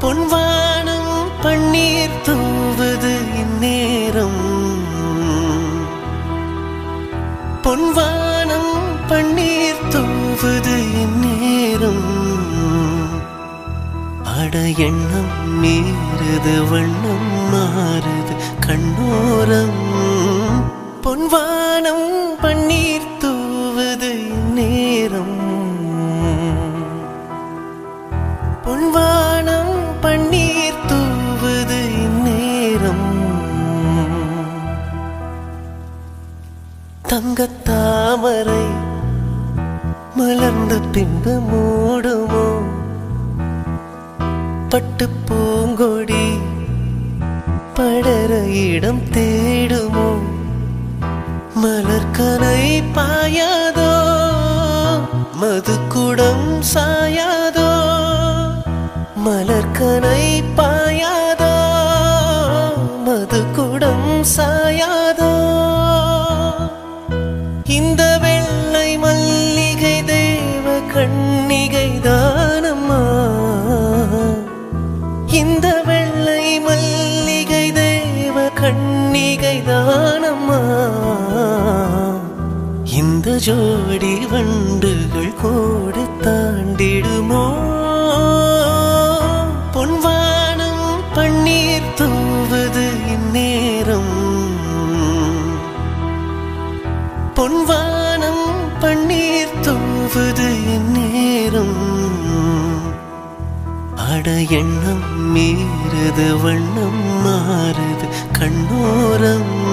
பொன்வானம் பன்னீர் தூவது இந்நேரம். பொன்வானம் பன்னீர் தூவது இந்நேரம். அட எண்ணம் மீறுது வண்ணம் மாறுது கண்ணோரம். பொன்வானம் பன்னீர் தங்க தாமரை மலர்ந்த பின்பு மூடுமோ? பட்டு பூங்கொடி படர இடம் தேடுமோ? மலர்கனை பாயாதோ? மதுக்குடம் சாயாதோ? மலர்கனை பாயாதோ? மதுக்குடம் சாய தானம்மா இந்த ஜோடி வண்டுகள் கோடு தாண்டிடுமோ? பொன்வானம் பன்னீர் தூவது இந்நேரம். பொன்வானம் பன்னீர் தூவது இந்நேரம். அட எண்ணம் மீறுது வண்ணம் மாறுது கண்ணோரம்